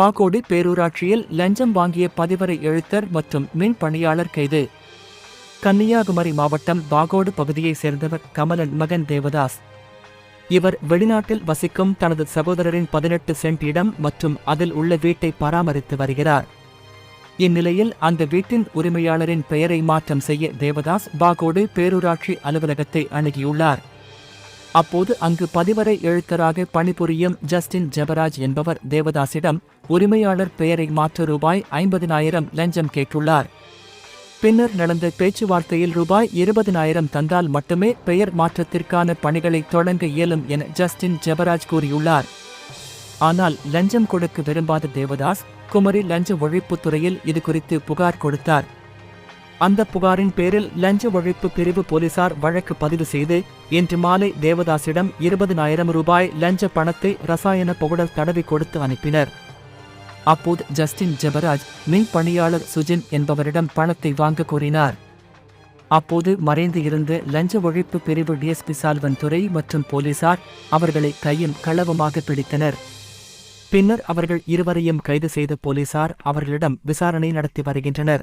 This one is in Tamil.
பாக்கோடு பேரூராட்சியில் லஞ்சம் வாங்கிய பதிவரை எழுத்தர் மற்றும் மின் பணியாளர் கைது. கன்னியாகுமரி மாவட்டம் பாகோடு பகுதியைச் சேர்ந்தவர் கமலன் மகன் தேவதாஸ். இவர் வெளிநாட்டில் வசிக்கும் தனது சகோதரரின் பதினெட்டு சென்ட் இடம் மற்றும் அதில் உள்ள வீட்டை பராமரித்து வருகிறார். இந்நிலையில் அந்த வீட்டின் உரிமையாளரின் பெயரை மாற்றம் செய்ய தேவதாஸ் பாகோடு பேரூராட்சி அலுவலகத்தை அணுகியுள்ளார். அப்போது அங்கு பதிவரை எழுத்தராக பணிபுரியும் ஜஸ்டின் ஜெபராஜ் என்பவர் தேவதாசிடம் உரிமையாளர் பெயரை மாற்ற ரூபாய் ஐம்பதினாயிரம் லஞ்சம் கேட்டுள்ளார். பின்னர் நடந்த பேச்சுவார்த்தையில் ரூபாய் இருபதினாயிரம் தந்தால் மட்டுமே பெயர் மாற்றத்திற்கான பணிகளை தொடங்க இயலும் என ஜஸ்டின் ஜெபராஜ் கூறியுள்ளார். ஆனால் லஞ்சம் கொடுக்க விரும்பாத தேவதாஸ் குமரி லஞ்ச ஒழிப்புத்துறையில் இது குறித்து புகார் கொடுத்தார். அந்த புகாரின் பேரில் லஞ்ச ஒழிப்பு பிரிவு போலீசார் வழக்கு பதிவு செய்து இன்று மாலை தேவதாசிடம் இருபதனாயிரம் ரூபாய் லஞ்ச பணத்தை ரசாயன பவுடர் தடவி கொடுத்து அனுப்பினர். அப்போது ஜஸ்டின் ஜெபராஜ் மின் பணியாளர் சுஜின் என்பவரிடம் பணத்தை வாங்க கோரினார். அப்போது மறைந்து இருந்த லஞ்ச ஒழிப்பு பிரிவு டிஎஸ்பி சால்வன் துறை மற்றும் போலீசார் அவர்களை கையும் களவுமாக பிடித்தனர். பின்னர் அவர்கள் இருவரையும் கைது செய்த போலீசார் அவர்களிடம் விசாரணை நடத்தி வருகின்றனர்.